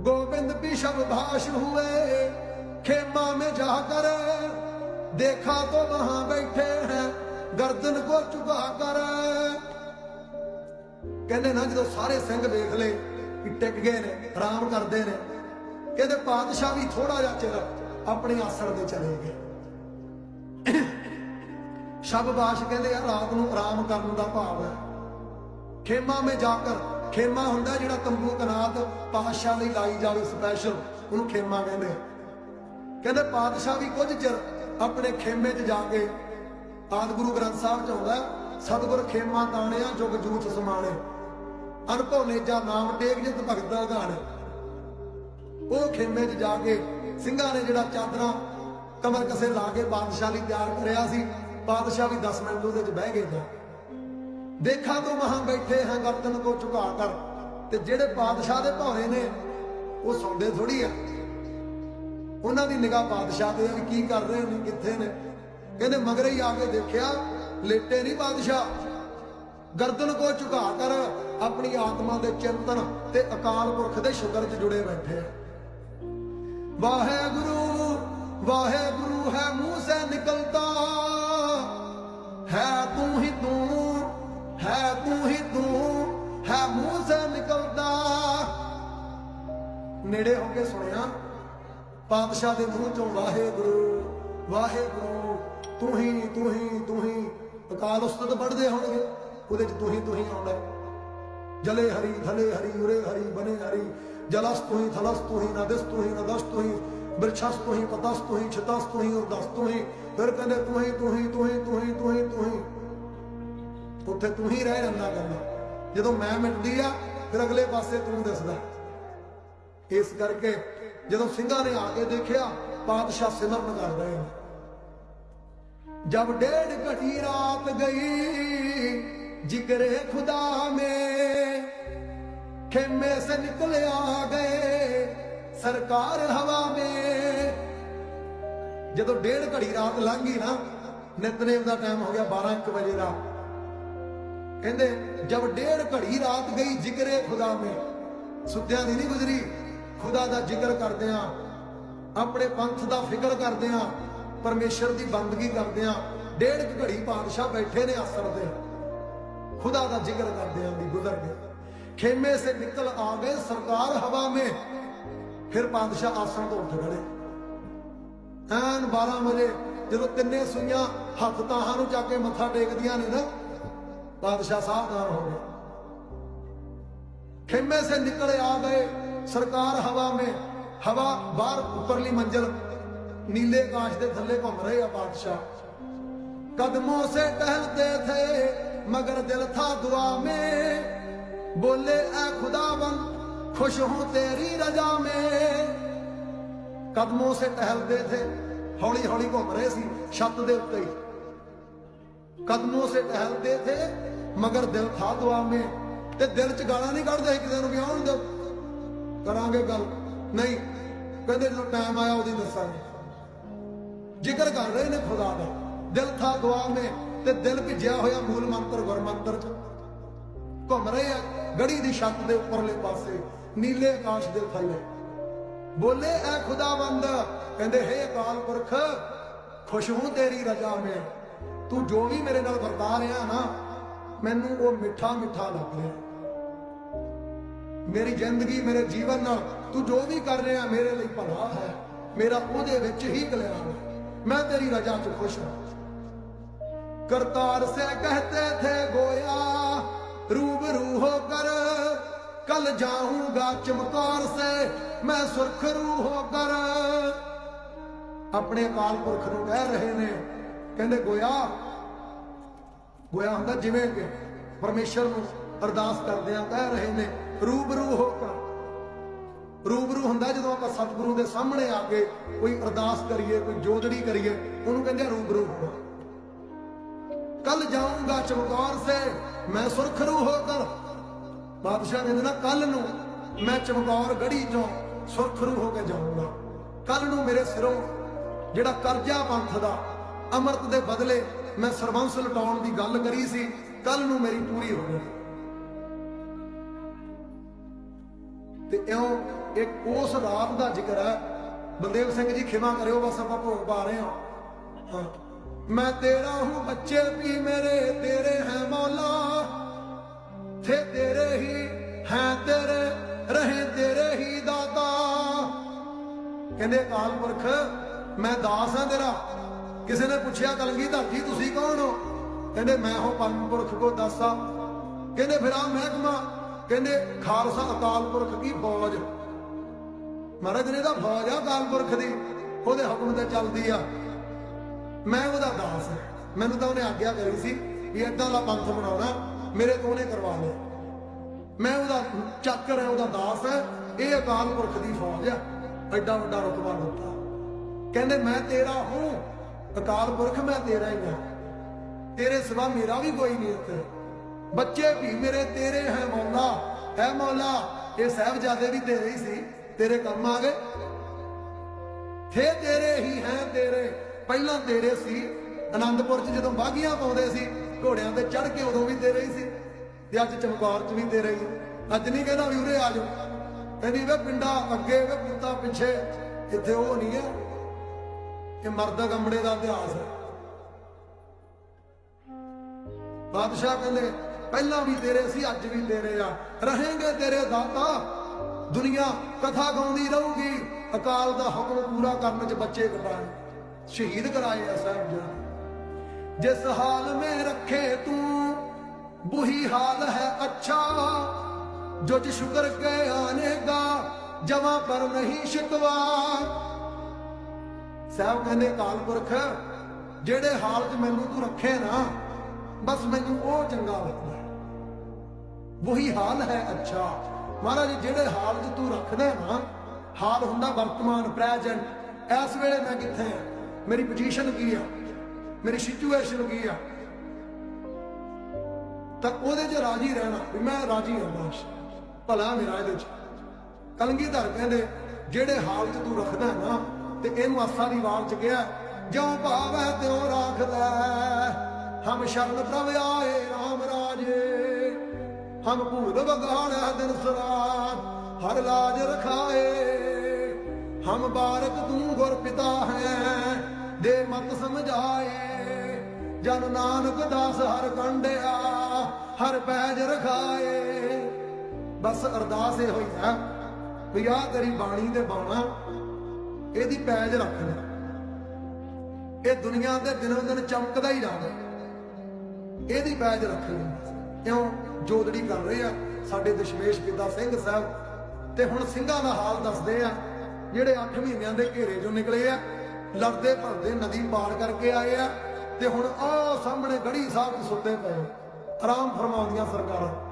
गोविंद भी शबभाष हुए खेमा में जाकर देखा तो वहां बैठे हैं गर्दन को चुका कर ਕਹਿੰਦੇ ਨਾ ਜਦੋਂ ਸਾਰੇ ਸਿੰਘ ਵੇਖ ਲਏ ਕਿ ਟਿਕ ਗਏ ਨੇ ਆਰਾਮ ਕਰਦੇ ਨੇ ਕਹਿੰਦੇ ਪਾਤਸ਼ਾਹ ਵੀ ਥੋੜਾ ਜਿਹਾ ਚਿਰ ਆਪਣੀ ਆਸਣ ਤੇ ਚਲੇ ਗਏ ਸ਼ਬਬਾਸ਼ ਕਹਿੰਦੇ ਆ ਰਾਤ ਨੂੰ ਆਰਾਮ ਕਰਨ ਦਾ ਭਾਵ ਹੈ ਖੇਮਾ ਮੇ ਜਾਕਰ ਖੇਮਾ ਹੁੰਦਾ ਜਿਹੜਾ ਤੰਬੂ ਕਨਾਤ ਪਾਤਸ਼ਾਹ ਲਈ ਲਾਈ ਜਾਵੇ ਸਪੈਸ਼ਲ ਉਹਨੂੰ ਖੇਮਾ ਕਹਿੰਦੇ ਕਹਿੰਦੇ ਪਾਤਸ਼ਾਹ ਵੀ ਕੁਝ ਚਿਰ ਆਪਣੇ ਖੇਮੇ 'ਚ ਜਾ ਕੇ ਆਦ ਗੁਰੂ ਗ੍ਰੰਥ ਸਾਹਿਬ 'ਚ ਆਉਂਦਾ, ਸਤਿਗੁਰ ਖੇਮਾ ਤਾਣਿਆ, ਜੁਗ ਜੂਥ ਸਮਾਣੇ। ਅਨਭਉ ਨੇਜਾ ਨਾਮ ਟੇਕ ਜਿਤ ਭਗਤਾਂ ਗਾਣ ਉਹ ਖੇਮੇ 'ਚ ਜਾ ਕੇ ਸਿੰਘਾਂ ਨੇ ਜਿਹੜਾ ਚਾਦਰਾਂ ਕਮਰ ਕਸੇ ਲਾ ਕੇ ਬਾਦਸ਼ਾਹ ਲਈ ਤਿਆਰ ਕਰਿਆ ਸੀ ਬਾਦਸ਼ਾਹ ਵੀ 10 ਮਿੰਟ ਉਹਦੇ 'ਚ ਬਹਿ ਗਏ ਜਾ ਦੇਖਾਂ ਤੋਂ ਮਹਾਂ ਬੈਠੇ ਹਾਂ, ਗਰਦਨ ਕੋ ਝੁਕਾ ਕਰ। ਤੇ ਜਿਹੜੇ ਬਾਦਸ਼ਾਹ ਦੇ ਭੌਰੇ ਨੇ, ਉਹ ਸੌਂਦੇ ਥੋੜੀ ਆ। ਉਹਨਾਂ ਦੀ ਨਿਗਾਹ ਬਾਦਸ਼ਾਹ ਤੇ ਵੀ ਕੀ ਕਰ ਰਹੇ ਨੇ, ਕਿੱਥੇ ਨੇ? ਕਹਿੰਦੇ, ਮਗਰੇ ਹੀ ਆ ਕੇ ਦੇਖਿਆ, ਲੇਟੇ ਨਹੀਂ ਬਾਦਸ਼ਾਹ ਗਰਦਨ ਕੋ ਝੁਕਾ ਕਰ ਆਪਣੀ ਆਤਮਾ ਦੇ ਚਿੰਤਨ ਤੇ ਅਕਾਲ ਪੁਰਖ ਦੇ ਸ਼ੁਕਰ 'ਚ ਜੁੜੇ ਬੈਠੇ ਆ। ਵਾਹਿਗੁਰੂ ਵਾਹਿਗੁਰੂ। ਨੇੜੇ ਹੋ ਕੇ ਸੁਣਿਆ ਪਾਤਸ਼ਾਹ ਦੇ ਮੂੰਹ ਚੋਂ ਵਾਹਿਗੁਰੂ ਵਾਹਿਗੁਰੂ ਤੂੰ ਹੀ ਤੂੰ ਹੀ ਤੂੰ ਹੀ ਅਕਾਲ ਉਸਤਤ ਪੜਦੇ ਹੋਣਗੇ ਉਹਦੇ ਚ ਤੂੰ ਹੀ ਤੂੰ ਹੀ ਆਉਂਦਾ ਜਲੇ ਹਰੀ ਥਲੇ ਹਰੀ ਉਰੇ ਹਰੀ ਬਨੇ ਹਰੀ ਜਲਸ ਤੂੰ ਹੀ ਥਲਸ ਤੂੰ ਹੀ ਨਦਸ ਤੂੰ ਹੀ ਨਦਸ ਤੂੰ ਹੀ ਬਿਰਛਸ ਤੂੰ ਹੀ ਪਤਸ ਤੂੰ ਹੀ ਛਤਸ ਤੂੰ ਹੀ ਉਰਦਸ ਤੂੰ ਹੀ ਫਿਰ ਕਹਿੰਦੇ ਤੂੰ ਹੀ ਤੂੰ ਹੀ ਤੂੰ ਹੀ ਤੂੰ ਹੀ ਤੂੰ ਹੀ ਤੂੰ ਹੀ ਉੱਥੇ ਤੂੰ ਹੀ ਰਹਿ ਜਾਂਦਾ ਕਰਨਾ ਜਦੋਂ ਮੈਂ ਮਿਟਦੀ ਆ ਫਿਰ ਅਗਲੇ ਪਾਸੇ ਤੂੰ ਦਿਸਦਾ ਇਸ ਕਰਕੇ ਜਦੋਂ ਸਿੰਘਾਂ ਨੇ ਆ ਕੇ ਦੇਖਿਆ ਪਾਤਸ਼ਾਹ ਸਿਮਰਨ ਕਰ ਰਹੇ ਨੇ। ਜਦ ਡੇਢ ਘਟੀ ਰਾਤ ਗਈ ਜਿਗਰੇ ਖੁਦਾ ਮੇ ਖੇਮੇ ਸੇ ਨਿਕਲ ਆ ਗਏ, ਸਰਕਾਰ ਹਵਾ ਮੇ। ਜਦੋਂ ਡੇਢ ਘੜੀ ਰਾਤ ਲੰਘ ਗਈ ਨਾ, ਨਿਤਨੇਮ ਦਾ ਟਾਈਮ ਹੋ ਗਿਆ 12 1 ਵਜੇ ਦਾ। ਕਹਿੰਦੇ ਜਦ ਡੇਢ ਘੜੀ ਰਾਤ ਗਈ ਜਿਗਰੇ ਖੁਦਾ ਮੇ। ਸੁੱਤਿਆਂ ਦੀ ਨਹੀਂ ਗੁਜ਼ਰੀ। ਖੁਦਾ ਦਾ ਜ਼ਿਕਰ ਕਰਦੇ ਆ ਆਪਣੇ ਪੰਥ ਦਾ ਫਿਕਰ ਕਰਦੇ ਆ ਪਰਮੇਸ਼ਰ ਦੀ ਬੰਦਗੀ ਕਰਦੇ ਆ ਡੇਢ ਕੁ ਘੜੀ ਪਾਤਸ਼ਾਹ ਬੈਠੇ ਨੇ ਆਸਣ ਤੇ। ਖੁਦਾ ਦਾ ਜ਼ਿਕਰ ਕਰਦੇ ਆ ਵੀ ਗੁਜ਼ਰ ਗਏ। ਖੇਮੇ ਸੇ ਨਿਕਲ ਆ ਗਏ, ਸਰਕਾਰ ਹਵਾ ਮੇ। ਫਿਰ ਪਾਤਸ਼ਾਹ ਆਸਣ ਤੋਂ ਉੱਠ ਖੜੇ। ਐਨ 12 ਵਜੇ ਜਦੋਂ ਤਿੰਨੇ ਸੂਈਆਂ ਹੱਥ ਤਾਹਾਂ ਨੂੰ ਚੱਕ ਕੇ ਮੱਥਾ ਟੇਕਦੀਆਂ ਨੇ ਨਾ, ਪਾਤਸ਼ਾਹ ਸਾਵਧਾਨ ਹੋ ਗਏ। ਖੇਮੇ ਸੇ ਨਿਕਲੇ ਆ ਗਏ ਸਰਕਾਰ ਹਵਾ ਮੇ ਹਵਾ ਬਾਹਰ ਉੱਪਰਲੀ ਮੰਜ਼ਲ ਨੀਲੇ ਆਕਾਸ਼ ਦੇ ਥੱਲੇ ਘੁੰਮ ਰਹੇ ਆ ਬਾਦਸ਼ਾਹ कदमों से टहलते थे मगर दिल था दुआ में बोले ऐ खुदावन खुश हूं तेरी रजा में ਕਦਮੋਂ ਸੇ ਟਹਿਲਦੇ ਥੇ ਹੌਲੀ ਹੌਲੀ ਘੁੰਮ ਰਹੇ ਸੀ ਛੱਤ ਦੇ ਉੱਤੇ ਹੀ ਕਦਮੋਂ ਸੇ ਟਹਿਲਦੇ ਥੇ ਮਗਰ ਦਿਲ ਥਾ ਦੁਆ ਮੇ ਤੇ ਦਿਲ ਚ ਗਾਲਾਂ ਨਹੀਂ ਕੱਢਦੇ ਸੀ ਕਿਸੇ ਨੂੰ ਵੀ ਆਉਣ ਦਿਓ ਕਰਾਂਗੇ ਗੱਲ। ਨਹੀਂ, ਕਹਿੰਦੇ ਜਦੋਂ ਟਾਈਮ ਆਇਆ ਉਹਦੀ ਦੱਸਾਂਗੇ। ਜ਼ਿਕਰ ਕਰ ਰਹੇ ਨੇ ਖੁਦਾ ਦਾ। ਦਿਲ ਥਾ ਦੁਆ ਮੇ ਤੇ ਦਿਲ ਭਿੱਜਿਆ ਹੋਇਆ ਮੂਲ ਮੰਤਰ ਗੁਰਮੰਤਰ ਚ ਘੁੰਮ ਰਹੇ ਆ ਗੜੀ ਦੀ ਛੱਤ ਦੇ ਉੱਪਰਲੇ ਪਾਸੇ, ਨੀਲੇ ਆਕਾਸ਼ ਦੇ ਥੱਲੇ। ਬੋਲੇ, ਐ ਖੁਦਾਵੰਦ, ਕਹਿੰਦੇ, ਹੇ ਅਕਾਲ ਪੁਰਖ, ਖੁਸ਼ ਹੂੰ ਤੇਰੀ ਰਜ਼ਾ ਮੈਂ। ਤੂੰ ਜੋ ਵੀ ਮੇਰੇ ਨਾਲ ਵਰਤਾ ਰਿਹਾ ਨਾ, ਮੈਨੂੰ ਉਹ ਮਿੱਠਾ ਮਿੱਠਾ ਲੱਗ ਰਿਹਾ। ਮੇਰੀ ਜ਼ਿੰਦਗੀ ਮੇਰੇ ਜੀਵਨ ਨਾਲ ਤੂੰ ਜੋ ਵੀ ਕਰ ਰਿਹਾ ਮੇਰੇ ਲਈ ਭਲਾ ਹੈ ਮੇਰਾ ਉਹਦੇ ਵਿੱਚ ਹੀ ਕਲਿਆਣ ਹੈ ਮੈਂ ਤੇਰੀ ਰਜ਼ਾ 'ਚ ਖੁਸ਼ ਹਾਂ करतार से कहते थे गोया रूबरू होकर कल जाऊंगा चमकार से मैं सुरखरू होकर ਆਪਣੇ ਅਕਾਲ ਪੁਰਖ ਨੂੰ ਕਹਿ ਰਹੇ ਨੇ ਕਹਿੰਦੇ ਗੋਇਆ ਗੋਇਆ ਹੁੰਦਾ ਜਿਵੇਂ ਕਿ ਪਰਮੇਸ਼ਰ ਨੂੰ ਅਰਦਾਸ ਕਰਦੇ ਆ ਕਹਿ ਰਹੇ ਨੇ ਰੂਬਰੂ ਹੋ ਕਰ ਰੂਬਰੂ ਹੁੰਦਾ ਜਦੋਂ ਆਪਾਂ ਸਤਿਗੁਰੂ ਦੇ ਸਾਹਮਣੇ ਆ ਕੇ ਕੋਈ ਅਰਦਾਸ ਕਰੀਏ, ਕੋਈ ਜੋਦੜੀ ਕਰੀਏ, ਉਹਨੂੰ ਕਹਿੰਦੇ ਰੂਬਰੂ ਹੋ ਕੱਲ ਜਾਊਂਗਾ ਚਮਕੌਰ ਸੇ, ਮੈਂ ਸੁਰਖਰੂ ਹੋਕਰ ਬਾਦਸ਼ਾਹ ਕਹਿੰਦੇ ਨਾ ਕੱਲ ਨੂੰ ਮੈਂ ਚਮਕੌਰ ਗੜੀ ਚੋਂ ਸੁਰਖਰੂ ਹੋ ਕੇ ਜਾਊਂਗਾ। ਕੱਲ ਨੂੰ ਮੇਰੇ ਸਿਰੋਂ ਜਿਹੜਾ ਕਰਜ਼ਾ ਪੰਥ ਦਾ ਅੰਮ੍ਰਿਤ ਦੇ ਬਦਲੇ ਮੈਂ ਸਰਬੰਸ ਲਟਾਉਣ ਦੀ ਗੱਲ ਕਰੀ ਸੀ, ਕੱਲ ਨੂੰ ਮੇਰੀ ਪੂਰੀ ਹੋ ਗਈ ਤੇ ਇਉਂ ਇੱਕ ਉਸ ਰਾਤ ਦਾ ਜ਼ਿਕਰ ਹੈ। ਬਲਦੇਵ ਸਿੰਘ ਜੀ ਖਿਮਾ ਕਰਿਓ, ਬਸ ਆਪਾਂ ਭੋਗ ਪਾ ਰਹੇ ਹਾਂ। ਮੈਂ ਤੇਰਾ ਹੂੰ ਬੱਚੇ ਵੀ ਮੇਰੇ, ਤੇਰੇ ਹੈ ਮੌਲਾ। ਥੇ ਤੇਰੇ ਹੀ ਹੈ ਤੇਰੇ, ਰਹੇ ਤੇਰੇ ਹੀ ਦਾਤਾ। ਕਹਿੰਦੇ, ਅਕਾਲ ਪੁਰਖ, ਮੈਂ ਦਾਸ ਹਾਂ ਤੇਰਾ। ਕਿਸੇ ਨੇ ਪੁੱਛਿਆ ਕਲਗੀਧਰ ਜੀ ਤੁਸੀਂ ਕੌਣ ਹੋ? ਕਹਿੰਦੇ, ਮੈਂ ਹਾਂ ਪਰਮ ਪੁਰਖ ਕੋ ਦਾਸਾ। ਕਹਿੰਦੇ, ਫਿਰ ਆ ਮਹਿਕਮਾ ਕਹਿੰਦੇ ਖਾਲਸਾ ਅਕਾਲ ਪੁਰਖ ਦੀ ਫੌਜ ਮਹਾਰਾਜ ਨੇ ਦਾ ਫੌਜ ਆ ਅਕਾਲ ਪੁਰਖ ਦੀ, ਉਹਦੇ ਹੁਕਮ ਤੇ ਚੱਲਦੀ ਆ। ਮੈਂ ਉਹਦਾ ਦਾਸ ਹਾਂ ਮੈਨੂੰ ਤਾਂ ਉਹਨੇ ਆਗਿਆ ਕਰੀ ਸੀ ਵੀ ਏਦਾਂ ਦਾ ਪੰਥ ਬਣਾਉਣਾ, ਮੇਰੇ ਤੋਂ ਉਹਨੇ ਕਰਵਾ ਲਿਆ। ਮੈਂ ਉਹਦਾ ਚੱਕਰ ਹੈ, ਉਹਦਾ ਦਾਸ ਹੈ, ਇਹ ਅਕਾਲ ਪੁਰਖ ਦੀ ਫੌਜ ਆ। ਐਡਾ ਵੱਡਾ ਰੁਤਬਾ ਦਿੱਤਾ। ਕਹਿੰਦੇ ਮੈਂ ਤੇਰਾ ਹੂੰ, ਅਕਾਲ ਪੁਰਖ ਮੈਂ ਤੇਰਾ ਹੀ ਹਾਂ। ਤੇਰੇ ਸਿਵਾ ਮੇਰਾ ਵੀ ਕੋਈ ਨਹੀਂ ਇੱਥੇ। ਬੱਚੇ ਵੀ ਮੇਰੇ ਤੇਰੇ ਹੈ ਮੌਲਾ ਹੈ ਮੌਲਾ। ਇਹ ਸਾਹਿਬਜ਼ਾਦੇ ਵੀ ਤੇਰੇ ਹੀ ਸੀ, ਤੇਰੇ ਕੰਮ ਆ ਗਏ। ਥੇ ਤੇਰੇ ਹੀ ਹੈ ਤੇਰੇ, ਪਹਿਲਾਂ ਤੇਰੇ ਸੀ। ਆਨੰਦਪੁਰ ਚ ਜਦੋਂ ਬਾਗੀਆਂ ਪਾਉਂਦੇ ਸੀ, ਘੋੜਿਆਂ ਤੇ ਚੜ ਕੇ ਉਦੋਂ ਵੀ ਤੇਰੇ ਹੀ ਸੀ। ਤੇ ਅੱਜ ਚਮਕੌਰ ਚ ਵੀ ਤੇਰੇ ਹੀ। ਆ। ਅੱਜ ਨਹੀਂ ਕਹਿੰਦਾ ਵੀ ਉਰੇ ਆ ਜਾਓ। ਕਹਿੰਦੀ ਵੇ ਪਿੰਡਾ ਅੱਗੇ ਵੇ ਪੁੱਤਾ ਪਿੱਛੇ, ਇੱਥੇ ਉਹ ਨਹੀਂ ਹੈ। ਇਹ ਮਰਦ ਗੰਮੜੇ ਦਾ ਇਤਿਹਾਸ ਹੈ। ਬਾਦਸ਼ਾਹ ਕਹਿੰਦੇ ਪਹਿਲਾਂ ਵੀ ਤੇਰੇ ਸੀ, ਅੱਜ ਵੀ ਤੇਰੇ ਆ। ਰਹੇਗੇ ਤੇਰੇ ਦਾਤਾ। ਦੁਨੀਆ ਕਥਾ ਗਾਉਂਦੀ ਰਹੂਗੀ। ਅਕਾਲ ਦਾ ਹੁਕਮ ਪੂਰਾ ਕਰਨ ਚ ਬੱਚੇ ਕਰਾਏ। ਸ਼ਹੀਦ ਕਰਾਏ ਆ ਸਾਹਿਬ ਜੀ। ਜਿਸ ਹਾਲ ਮੇ ਰੱਖੇ ਤੂੰ, ਬੁਹੀ ਹਾਲ ਹੈ ਅੱਛਾ। ਜੋ ਜਿ ਸ਼ੁਕਰ ਕੇ ਆਨੇਗਾ ਜਮਾ ਪਰ ਨਹੀਂ ਸ਼ਿਕਵਾ। ਸਾਹਿਬ ਕਹਿੰਦੇ, ਅਕਾਲ ਪੁਰਖ, ਜਿਹੜੇ ਹਾਲ 'ਚ ਮੈਨੂੰ ਤੂੰ ਰੱਖੇ ਨਾ, ਬਸ ਮੈਨੂੰ ਉਹ ਚੰਗਾ ਲੱਗਦਾ। ਵਹੀ ਹਾਲ ਹੈ ਅੱਛਾ। ਮਹਾਰਾਜ, ਜਿਹੜੇ ਹਾਲ 'ਚ ਤੂੰ ਰੱਖਦਾ ਨਾ, ਹਾਲ ਹੁੰਦਾ ਵਰਤਮਾਨ, ਪ੍ਰੈਜ਼ੈਂਟ। ਇਸ ਵੇਲੇ ਮੈਂ ਕਿੱਥੇ ਆ ਮੇਰੀ ਪੋਜੀਸ਼ਨ ਕੀ ਆ? ਮੇਰੀ ਸਿਚੁਏਸ਼ਨ ਕੀ ਆ? ਤਾਂ ਉਹਦੇ 'ਚ ਰਾਜੀ ਰਹਿਣਾ, ਵੀ ਮੈਂ ਰਾਜੀ ਹਾਂ ਬਸ ਭਲਾ ਮੇਰਾ ਇਹਦੇ 'ਚ। ਕਲਗੀਧਰ ਕਹਿੰਦੇ, ਜਿਹੜੇ ਹਾਲ 'ਚ ਤੂੰ ਰੱਖਦਾ ਨਾ, ਤੇ ਇਹਨੂੰ ਆਸਾ ਦੀ ਵਾਰ 'ਚ ਗਿਆ ਜਿਉ ਭਾਵੈ ਤਿਉ ਰੱਖਦਾ ਹਮ ਸ਼ਰਨ ਪ੍ਰਭ ਆਏ ਹਮ ਭੂਤ ਬਗਾੜਿਆ ਦਿਨ ਸਰਾਤ, ਹਰ ਲਾਜ ਰਖਾਏ। ਹਮ ਬਾਰਕ ਤੂੰ ਗੁਰ ਪਿਤਾ ਹੈ, ਦੇ ਮਤ ਸਮਝਾਏ। ਜਨ ਨਾਨਕ ਦਾਸ ਹਰ ਕੰਡਿਆ, ਹਰ ਪੈਜ ਰਖਾਏ। ਬਸ ਅਰਦਾਸ ਇਹ ਹੋਈ ਹੈ ਵੀ ਆਹ ਤੇਰੀ ਬਾਣੀ ਤੇ ਬਾਣਾ, ਇਹਦੀ ਪੈਜ ਰੱਖ ਲੈ। ਇਹ ਦੁਨੀਆ ਦੇ ਦਿਨੋਂ ਦਿਨ ਚਮਕਦਾ ਹੀ ਜਾਵੇ। ਇਹਦੀ ਪੈਜ ਰੱਖ ਲੈ। ਕਿਉਂ? ਜੋਦੜੀ ਕਰ ਰਹੇ ਆ, ਸਾਡੇ ਦਸ਼ਮੇਸ਼ ਪਿਤਾ ਸਿੰਘ ਸਾਹਿਬ ਤੇ ਹੁਣ ਸਿੰਘਾਂ ਦਾ ਹਾਲ ਦੱਸਦੇ ਆ, ਜਿਹੜੇ 8 ਮਹੀਨਿਆਂ ਦੇ ਘੇਰੇ ਚੋਂ ਨਿਕਲੇ ਆ, ਲੜਦੇ ਭਰਦੇ ਨਦੀ ਪਾਰ ਕਰਕੇ ਆਏ ਆ ਤੇ ਹੁਣ ਆਹ ਸਾਹਮਣੇ ਗੜੀ ਸਾਹਿਬ ਸੁੱਤੇ ਪਏ ਆਰਾਮ ਫਰਮਾਉਂਦੀਆਂ ਸਰਕਾਰਾਂ।